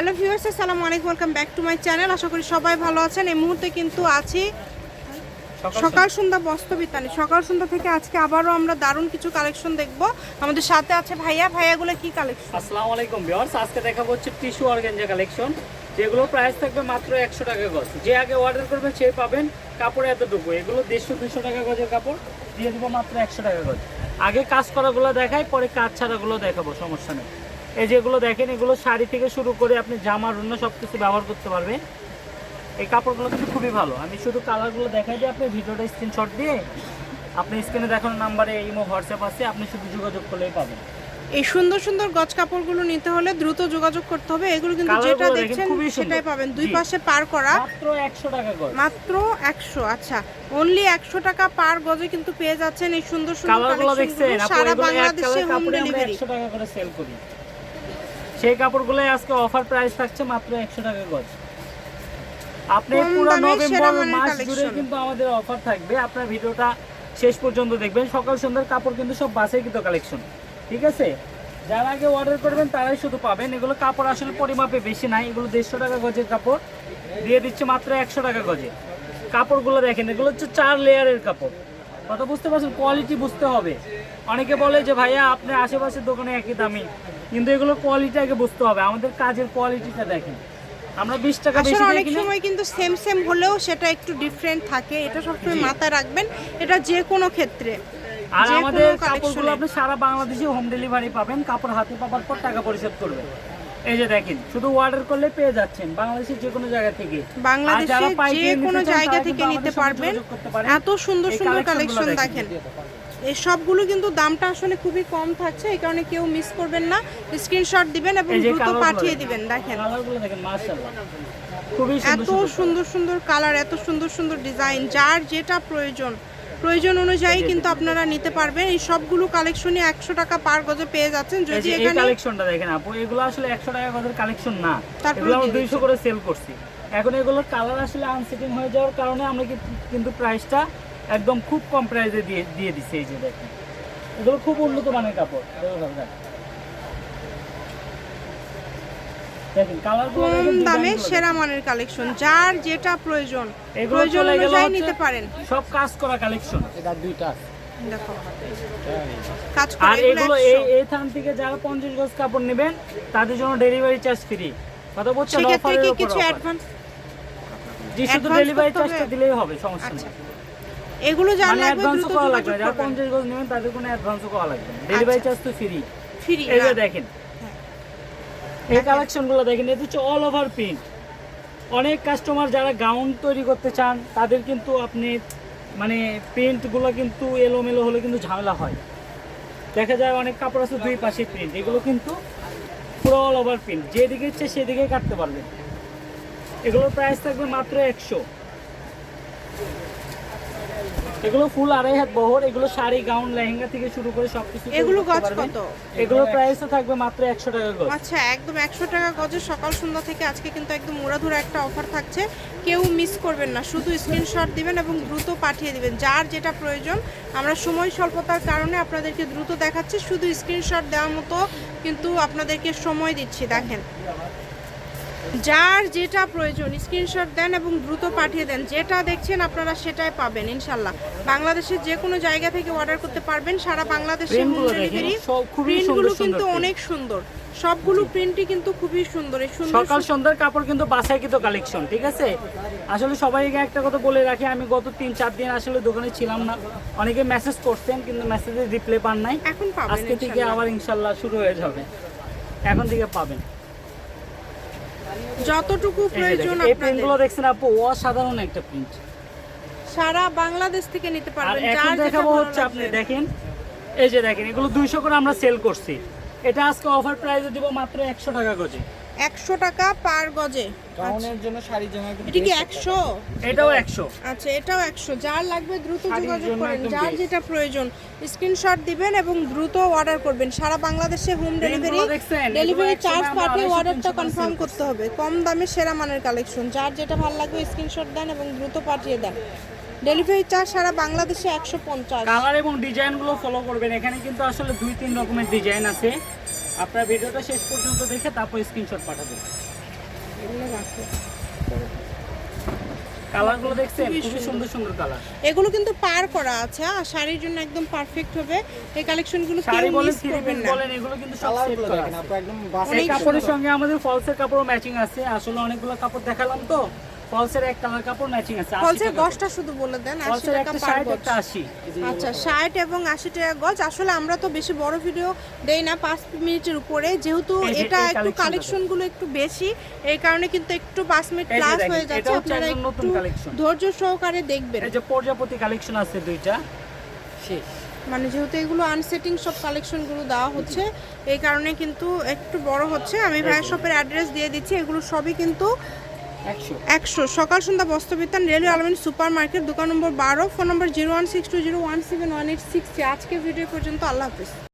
Hello viewers আসসালামু আলাইকুম welcome back to my channel. আশা করি সবাই ভালো আছেন। এই মুহূর্তে কিন্তু আছি সকাল সন্ধ্যা। বস্ত্রবিতানে সকাল সন্ধ্যা থেকে আজকে আবারও আমরা দারুণ কিছু কালেকশন দেখব। আমাদের সাথে আছে ভাইয়া। ভাইয়াগুলো কি কালেকশন? আসসালামু আলাইকুম ভিউয়ার্স। আজকে দেখাবো হচ্ছে টিস্যু অর্গানজা কালেকশন। যেগুলো প্রাইস থাকবে মাত্র একশো টাকা গজ। যে আগে অর্ডার করবেন সেই পাবেন কাপড় এতটুকু। এগুলো দেড়শো দুশো টাকা গজের কাপড়। দিয়ে দেবো মাত্র একশো টাকা গজ। আগে কাজ করাগুলো দেখাই পরে কাজ ছাড়াগুলো দেখাবো সমস্যা নেই। এই যেগুলো দেখেন এগুলো শাড়ি থেকে শুরু করে আপনি জামা রুন্য সব কিছু ব্যবহার করতে পারবেন। এই কাপড়গুলো কিন্তু খুবই ভালো। আমি শুধু কালারগুলো দেখাই দিই আপনি ভিডিওটা স্ক্রিনশট দিয়ে আপনি স্ক্রিনে দেখানো নাম্বারে ইমো হোয়াটসঅ্যাপ আছে আপনি শুধু যোগাযোগ করলেই পাবেন। এই সুন্দর সুন্দর গজ কাপড়গুলো নিতে হলে দ্রুত যোগাযোগ করতে হবে। এগুলো কিন্তু যেটা দেখছেন সেটাই পাবেন। দুই পাশে পার করা। মাত্র একশো টাকা গজ। মাত্র একশো আচ্ছা। অনলি একশো টাকা পার গজে কিন্তু পেয়ে যাচ্ছেন এই সুন্দর সুন্দর কালারগুলো দেখছেন সারা বাংলাদেশে হোম ডেলিভারি 100 টাকা করে সেল করি। সেই কাপড়গুলো আজকে অফার প্রাইস থাকছে মাত্র 100 টাকা গজ। আপনি পুরো নভেম্বর মাস জুড়ে কিন্তু আমাদের অফার থাকবে। আপনার ভিডিওটা শেষ পর্যন্ত দেখবেন। সকাল সন্ধ্যার কাপড় কিন্তু সব বাসাই কিন্তু কালেকশন ঠিক আছে? যারা আগে অর্ডার করবেন তারাই শুধু পাবেন। এগুলো কাপড় আসলে পরিমাপে বেশি নাই। এগুলো দেড়শো টাকা গজের কাপড়। দিয়ে দিচ্ছে মাত্র একশো টাকা গজে। কাপড়গুলো দেখেন এগুলো হচ্ছে চার লেয়ারের কাপড়। কথা বুঝতে পারছেন? কোয়ালিটি বুঝতে হবে। অনেকে বলে যে ভাইয়া আপনার আশেপাশের দোকানে একই দামি কিন্তু এগুলো কোয়ালিটি আগে বুঝতে হবে। আমাদের কাজের কোয়ালিটিটা দেখেন। আমরা বিশ টাকা বেশি অনেক সময় কিন্তু সেম সেম হলেও সেটা একটু ডিফারেন্ট থাকে। এটা সবসময় মাথায় রাখবেন। এটা যে কোনো ক্ষেত্রে। আর আমাদের কাপড়গুলো আপনি সারা বাংলাদেশে হোম ডেলিভারি পাবেন। কাপড় হাতে পাবার পর টাকা পরিশোধ করবেন। এই যে দেখেন শুধু অর্ডার করলে পেয়ে যাচ্ছেন বাংলাদেশের যে কোনো জায়গা থেকে। আর বাংলাদেশে যে কোনো জায়গা থেকে নিতে পারবেন। এত সুন্দর সুন্দর কালেকশন দেখেন। এই সবগুলো কিন্তু দামটা আসলে খুবই কম থাকছে এই কারণে কেউ মিস করবেন না। স্ক্রিনশট দিবেন এবং দ্রুত পাঠিয়ে দিবেন দেখেন। এত সুন্দর। সুন্দর কালার এত সুন্দর সুন্দর ডিজাইন যার যেটা প্রয়োজন প্রয়োজন অনুযায়ী কিন্তু আপনারা নিতে পারবেন। এই সবগুলো কালেকশনই একশো টাকা পার গজে পেয়ে যাচ্ছেন। যদি এখানে কালেকশনটা দেখেন আপু এগুলো আসলে একশো টাকা গজের কালেকশন না। তারপরে এগুলো আমরা দুইশো করে সেল করছি। এখন এগুলোর কালার আসলে আনসেটিং হয়ে যাওয়ার কারণে আমরা কিন্তু প্রাইসটা একদম খুব কম প্রাইসে দিয়ে দিয়ে দিচ্ছি এই যে দেখেন। এগুলো খুব উন্নত মানের কাপড়। দেখো দরকার। দেখেন কালারগুলো কম দামে সেরা মানের কালেকশন যার যেটা প্রয়োজন। প্রয়োজন অনুযায়ী নিতে পারেন। সব কাজ করা কালেকশন এটা দুইটা দেখো। কাজ আর এগুলো এই 100 থান থেকে যারা পঞ্চাশ গজ কাপড় নেবেন তাদের জন্য ডেলিভারি চার্জ ফ্রি কথা বলছেন অফারের উপর কিছু অ্যাডভান্স জি শুধু ডেলিভারি চার্জটা দিলেই হবে সমস্যা আচ্ছা। নেই। এগুলো যার মানে লাগবে অ্যাডভান্সও দ্রুত করা লাগবে যারা করবেন। পঞ্চাশ গজ নেবেন তাদের কোনো অ্যাডভান্সও করা লাগবে ডেলিভারি চার্জ তো ফ্রি ফ্রি এই যে দেখেন। এই কালেকশনগুলো দেখেন এটা হচ্ছে অল ওভার প্রিন্ট অনেক কাস্টমার যারা গাউন তৈরি করতে চান তাদের কিন্তু আপনি মানে প্রিন্টগুলো কিন্তু এলোমেলো হলে কিন্তু ঝামেলা হয়। দেখা যায় অনেক কাপড় আছে দুই পাশে প্রিন্ট এগুলো কিন্তু পুরো অল ওভার প্রিন্ট যেদিকে ইচ্ছে সেদিকে কাটতে পারবেন। এগুলোর প্রাইস থাকবে মাত্র একশো। এগুলো ফুল আড়াই হাত বহর এগুলো শাড়ি গাউন লেহেঙ্গা থেকে শুরু করে সবকিছু এগুলো গজ। কত? এগুলোর প্রাইসও থাকবে মাত্র একশো টাকা গজ। আচ্ছা একদম একশো টাকা গজে সকাল সন্ধ্যা থেকে আজকে কিন্তু একদম মুড়াধুরা একটা অফার থাকছে। কেউ মিস করবেন না শুধু স্ক্রিনশট দিবেন এবং দ্রুত পাঠিয়ে দিবেন। যার যেটা প্রয়োজন আমরা সময় স্বল্পতার কারণে আপনাদেরকে দ্রুত দেখাচ্ছি। শুধু স্ক্রিনশট দেওয়ার মতো কিন্তু আপনাদেরকে সময় দিচ্ছি দেখেন। যার যেটা প্রয়োজন স্ক্রিনশট দেন এবং দ্রুত পাঠিয়ে দেন যেটা দেখছেন আপনারা সেটাই পাবেন ইনশাল্লাহ। বাংলাদেশের যে কোনো জায়গা থেকে অর্ডার করতে পারবেন সারা বাংলাদেশে হোম Printগুলো দেখেন, ডেলিভারি সব খুবই প্রিন্টগুলো কিন্তু অনেক সুন্দর। সবগুলো প্রিন্টই কিন্তু খুবই সুন্দর সকাল সন্ধ্যার কাপড় কিন্তু বাসায় কিন্তু কালেকশন ঠিক আছে? আসলে সবাইকে একটা কথা বলে রাখি আমি গত তিন চার দিন আসলে দোকানে ছিলাম না। অনেকে মেসেজ করছেন কিন্তু মেসেজের রিপ্লাই পান নাই। এখন পাবেন আজকে থেকে আবার ইনশাল্লাহ শুরু হয়ে যাবে। এখন থেকে পাবেন। যতটুকু প্রয়োজন এই প্রিন্টগুলো দেখছেন আপু অসাধারণ একটা প্রিন্ট সারা বাংলাদেশ থেকে নিতে পারবেন এখন দেখাবো হচ্ছে আপনি দেখেন এই যে দেখেন এগুলো দুইশো করে আমরা সেল করছি। এটা আজকে অফার প্রাইসে দিব মাত্র একশো টাকা গজে একশো টাকা পার গজে। গাউনের জন্য শাড়ির জন্য এটা কি একশো? এটাও একশো। আচ্ছা এটাও একশো। যার লাগবে দ্রুত যোগাযোগ করেন যার যেটা প্রয়োজন। স্ক্রিনশট দিবেন এবং দ্রুত অর্ডার করবেন। সারা বাংলাদেশে হোম ডেলিভারি ডেলিভারি চার্জ পাঠিয়ে অর্ডারটা কনফার্ম করতে হবে। কম দামে সেরা মানের কালেকশন যার যেটা ভালো লাগবে স্ক্রিনশট দেন এবং দ্রুত পাঠিয়ে দেন। ডেলিভারি চার্জ সারা বাংলাদেশে একশো পঞ্চাশ। কালার এবং ডিজাইনগুলো ফলো করবেন। এখানে কিন্তু আসলে দুই তিন রকমের ডিজাইন আছে। আপনার ভিডিওটা শেষ পর্যন্ত দেখে তারপর স্ক্রিনশট পাঠাবেন। এগুলো কালারগুলো দেখছেন? খুবই খুবই সুন্দর। সুন্দর কালার এগুলো কিন্তু পার করা আছে শাড়ির জন্য একদম পারফেক্ট হবে। এই কালেকশনগুলো শাড়ি বলেন থ্রি করবেন বলেন এগুলো কিন্তু সব সেট করা আছে। একদম এই কাপড়ের সঙ্গে আমাদের ফলসের কাপড়ও ম্যাচিং আছে। আসলে অনেকগুলো কাপড় দেখালাম তো। ফলসের এক কালার কাপড় ম্যাচিং আছে ফলসের গজটা শুধু বলে দেন আশি ফলসের টাকা একটা পার গজ। আচ্ছা ষাট এবং আশি টাকা গজ। আসলে আমরা তো বেশি বড় ভিডিও দেই না পাঁচ মিনিটের উপরে। যেহেতু এটা একটু কালেকশনগুলো একটু বেশি এই কারণে কিন্তু একটু পাঁচ মিনিট প্লাস হয়ে যাচ্ছে। আপনারা নতুন একটু ধৈর্য সহকারে দেখবেন। এই যে প্রজাপতি কালেকশন আছে দুইটা শেষ। মানে যেহেতু এগুলো আনসেটিং সব কালেকশনগুলো দেওয়া হচ্ছে এই কারণে কিন্তু একটু বড় হচ্ছে। আমি ভাইয়ের শপের অ্যাড্রেস দিয়ে দিচ্ছি এগুলো সবই কিন্তু একশো। সকাল সন্ধ্যা Bastrabitan railway Almin super market দোকান নম্বর বারো, phone number zero one six two zero one seven one eight six আজকে ভিডিও পর্যন্ত আল্লাহ হাফিজ।